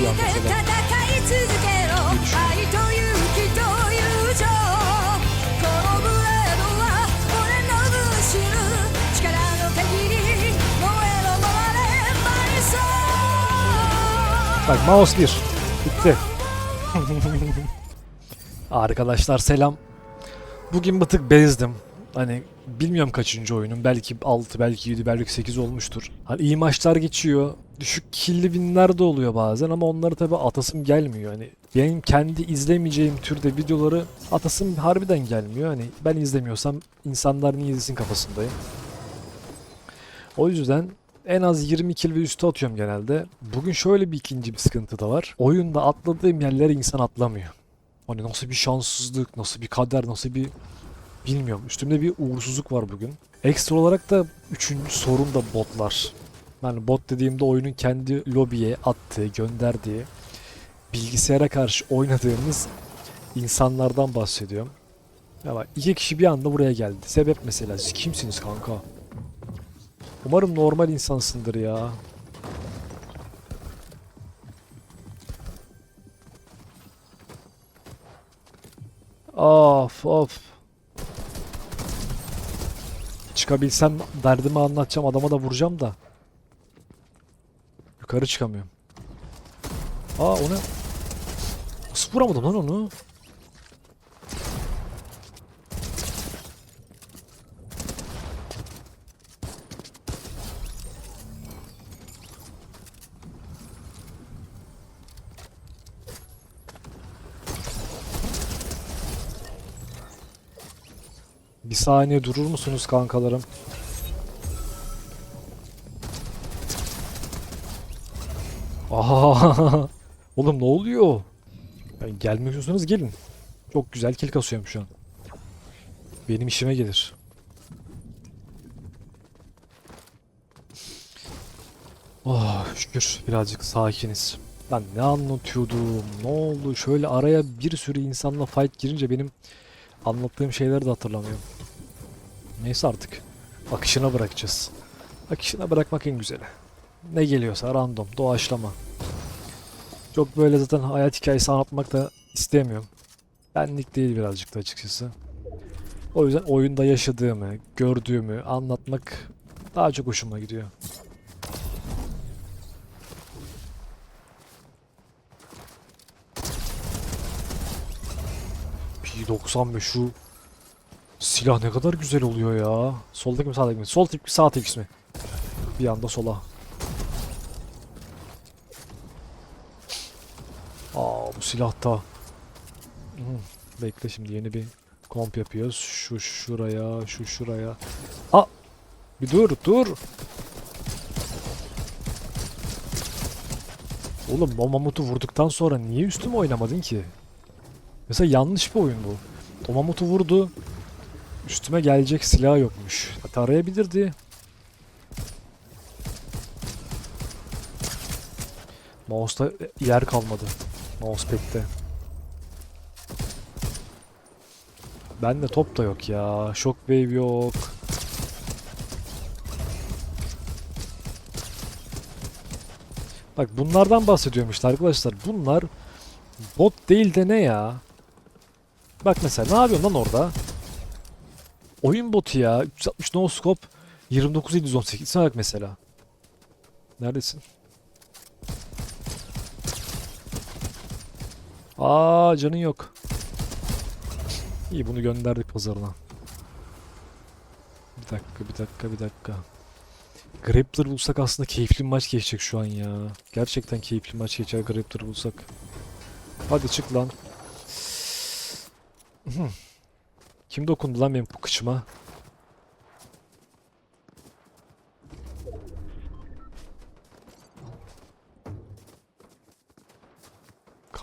iyi anlatıyorlar. Güç. Bak mouse 1. Bitti. Arkadaşlar selam. Bugün bir tık bezdim. Hani bilmiyorum kaçıncı oyunum. Belki 6, belki 7, belki 8 olmuştur. Hani iyi maçlar geçiyor. Düşük killi binler de oluyor bazen ama onları tabi atasım gelmiyor. Hani benim kendi izlemeyeceğim türde videoları atasım harbiden gelmiyor. Hani ben izlemiyorsam insanlar niye izlesin kafasındayım. O yüzden en az 20 kill ve üstü atıyorum genelde. Bugün şöyle bir ikinci bir sıkıntı da var. Oyunda atladığım yerlere insan atlamıyor. Hani nasıl bir şanssızlık, nasıl bir kader, nasıl bir bilmiyorum. Üstümde bir uğursuzluk var bugün. Ekstra olarak da üçüncü sorun da botlar. Yani bot dediğimde oyunun kendi lobiye attığı, gönderdiği, bilgisayara karşı oynadığımız insanlardan bahsediyorum. Ya iki kişi bir anda buraya geldi. Sebep mesela siz kimsiniz kanka? Umarım normal insansındır ya. Of of. Çıkabilsem derdimi anlatacağım adama da vuracağım da. Yukarı çıkamıyorum. Aa o ne? Nasıl vuramadım lan onu? Bir saniye durur musunuz kankalarım? Aha! Oğlum ne oluyor? Yani gelmek istiyorsanız gelin. Çok güzel kill kasıyorum şu an. Benim işime gelir. Oh şükür birazcık sakiniz. Ben ne anlatıyordum? Ne oldu? Şöyle araya bir sürü insanla fight girince benim anlattığım şeyleri de hatırlamıyorum. Neyse artık. Akışına bırakacağız. Akışına bırakmak en güzeli. Ne geliyorsa random, doğaçlama. Çok böyle zaten hayat hikayesi anlatmak da istemiyorum. Benlik değil birazcık da açıkçası. O yüzden oyunda yaşadığımı, gördüğümü anlatmak daha çok hoşuma gidiyor. P95 şu silah ne kadar güzel oluyor ya. Soldaki mi sağdaki mi? Sol tip mi sağ tip mi? Bir anda sola. Aa bu silahta. Hmm, bekle şimdi yeni bir komp yapıyoruz. Şu şuraya, şu şuraya. Aa! Bir dur, dur. Oğlum o mamutu vurduktan sonra niye üstüme oynamadın ki? Mesela yanlış bir oyun bu. O vurdu. Üstüme gelecek silah yokmuş. Hatta arayabilirdi. Mouse'da yer kalmadı. Mousepad'de. Bende top da yok ya. Shockwave yok. Bak bunlardan bahsediyorum işte arkadaşlar. Bunlar bot değil de ne ya? Bak mesela ne yapıyorsun lan orada? Oyun botu ya. 360 no scope 29718. Sana bak mesela. Neredesin? Aa canın yok. İyi bunu gönderdik pazarına. Bir dakika bir dakika bir dakika. Grappler bulsak aslında keyifli maç geçecek şu an ya. Gerçekten keyifli maç geçer Grappler bulsak. Hadi çık lan. Kim dokundu lan benim bu kıçıma?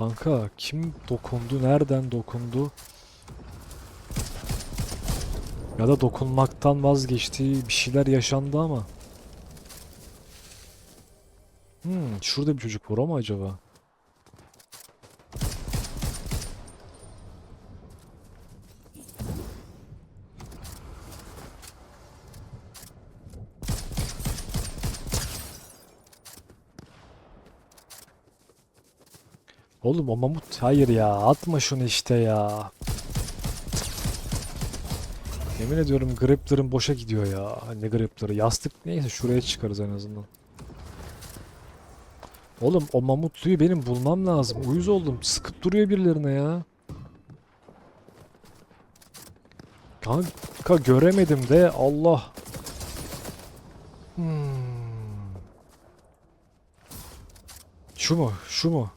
Kanka kim dokundu? Nereden dokundu? Ya da dokunmaktan vazgeçti. Bir şeyler yaşandı ama. Hmm, şurada bir çocuk var ama acaba? Oğlum o mamut hayır ya atma şunu işte ya. Yemin ediyorum griplerim boşa gidiyor ya. Ne gripleri? Yastık neyse şuraya çıkarız en azından. Oğlum o mamutluyu benim bulmam lazım. Uyuz oldum. Sıkıp duruyor birilerine ya. Kanka göremedim de Allah. Hmm. Şu mu? Şu mu?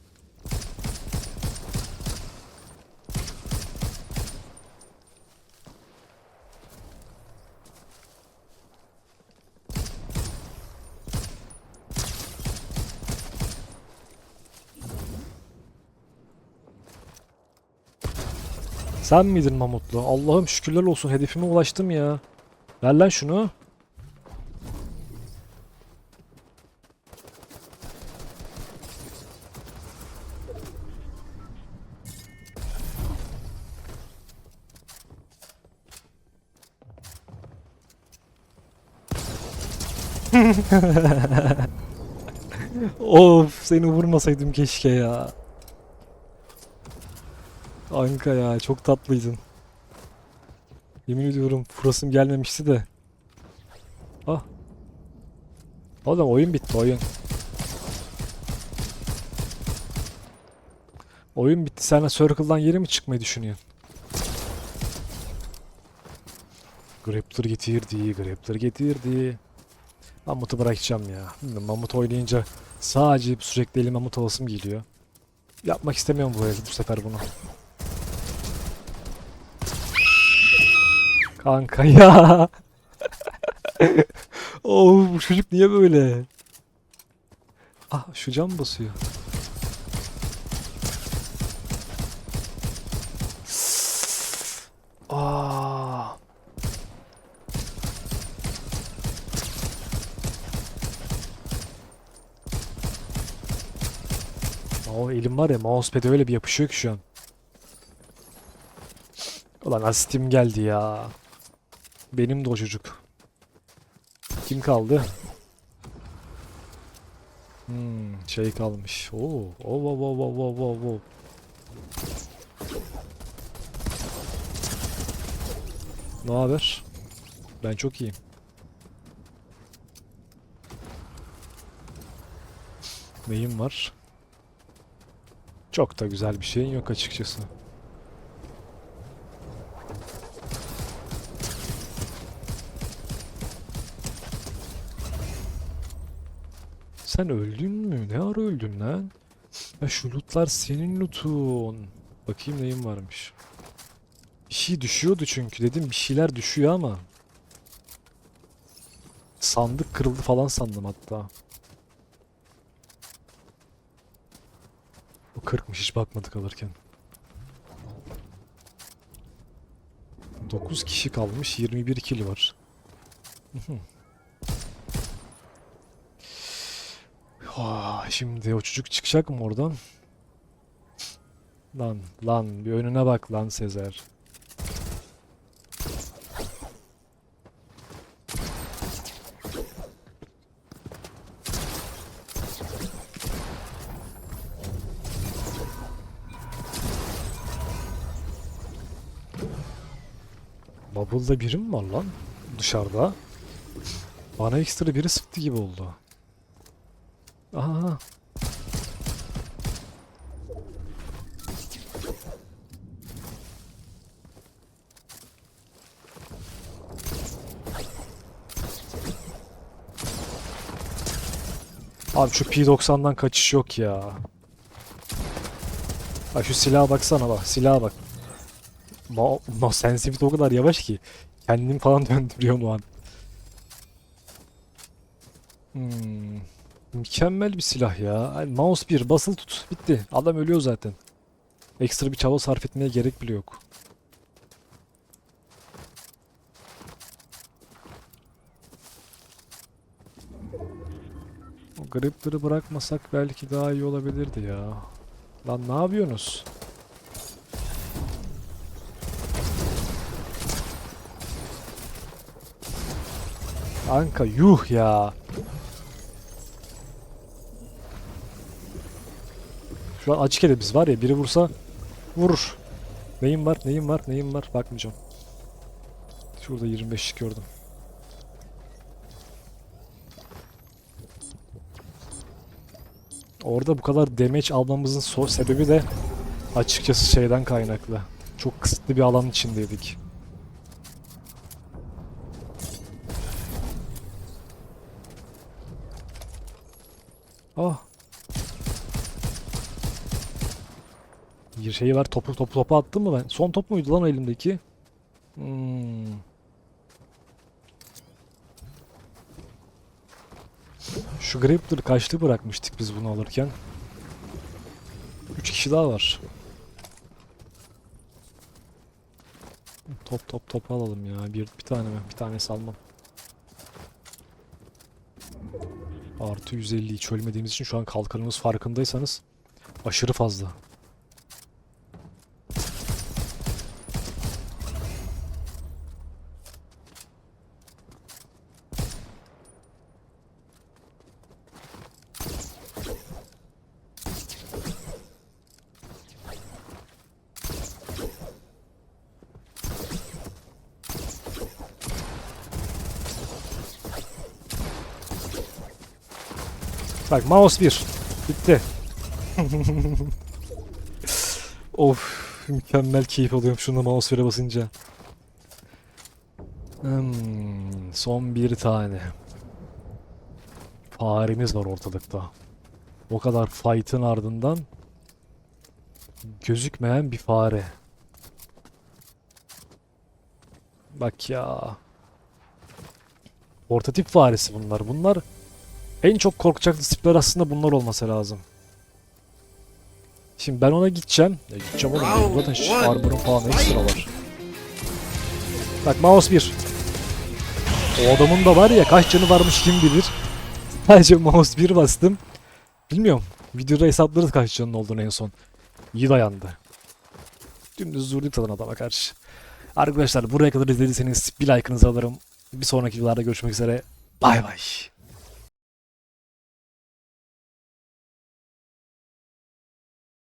Sen miydin Mamutlu? Allah'ım şükürler olsun hedefime ulaştım ya. Ver lan şunu. of seni vurmasaydım keşke ya. Anka ya çok tatlıydın. Yemin ediyorum furasım gelmemişti de. Ah. Oğlum oyun bitti oyun. Oyun bitti. Sen Circle'dan yeri mi çıkmayı düşünüyorsun? Grappler getirdi, Grappler getirdi. Mamut'u bırakacağım ya. Bilmiyorum, Mamut oynayınca sadece sürekli elime Mamut alasım geliyor. Yapmak istemiyorum bu, bu sefer bunu. Kanka ya. oh bu çocuk niye böyle? Ah şu cam basıyor. Aa. O elim var ya mousepad'e öyle bir yapışıyor ki şu an. Ulan asistim geldi ya. Benim de o çocuk. Kim kaldı? Hmm, şey kalmış. Oo, oo, oo, oo, oo, oo, oo. Ne haber? Ben çok iyiyim. Neyim var? Çok da güzel bir şeyin yok açıkçası. Sen öldün mü? Ne ara öldün lan? Ya şu lootlar senin lootun. Bakayım neyim varmış. Bir şey düşüyordu çünkü dedim bir şeyler düşüyor ama. Sandık kırıldı falan sandım hatta. O 40'mış hiç bakmadık alırken. 9 kişi kalmış 21 kill var. Ah, Şimdi o çocuk çıkacak mı oradan? Lan lan bir önüne bak lan Sezer. Bubble'da biri mi var lan? Dışarıda. Bana ekstra biri sıktı gibi oldu. Aha. Abi şu P90'dan kaçış yok ya. Bak şu silaha baksana bak silaha bak. Ma, ma sensitivity o kadar yavaş ki. Kendim falan döndürüyorum o an. Hmm. Mükemmel bir silah ya. Mouse bir basılı tut. Bitti. Adam ölüyor zaten. Ekstra bir çaba sarf etmeye gerek bile yok. O gripleri bırakmasak belki daha iyi olabilirdi ya. Lan ne yapıyorsunuz? Anka yuh ya. Şu an açık elimiz var ya biri vursa vurur. Neyim var neyim var neyim var bakmayacağım. Şurada 25'lik gördüm. Orada bu kadar damage almamızın sebebi de açıkçası şeyden kaynaklı. Çok kısıtlı bir alan içindeydik. Ah. Bir şey var. Topu topu topu attım mı ben? Son top muydu lan o elimdeki? Hmm. Şu Grappler kaçtı bırakmıştık biz bunu alırken? 3 kişi daha var. Top top top alalım ya. Bir, bir tane mi? Bir tane salmam. Artı 150 hiç ölmediğimiz için şu an kalkanımız farkındaysanız aşırı fazla. Bak mouse 1. Bitti. of mükemmel keyif alıyorum şunu mouse 1'e basınca. Hmm, son bir tane. Faremiz var ortalıkta. O kadar fight'ın ardından gözükmeyen bir fare. Bak ya. Portatif faresi bunlar. Bunlar en çok korkacak disiplinler aslında bunlar olması lazım. Şimdi ben ona gideceğim. Ya gideceğim oğlum. benim Zaten armor'um falan ekstra var. Bak mouse 1. O adamın da var ya kaç canı varmış kim bilir. Sadece mouse 1 bastım. Bilmiyorum. Videoda hesaplarız kaç canın olduğunu en son. İyi dayandı. Dümdüz vurduk zaten adama karşı. Arkadaşlar buraya kadar izlediyseniz bir like'ınızı alırım. Bir sonraki videolarda görüşmek üzere. Bay bay.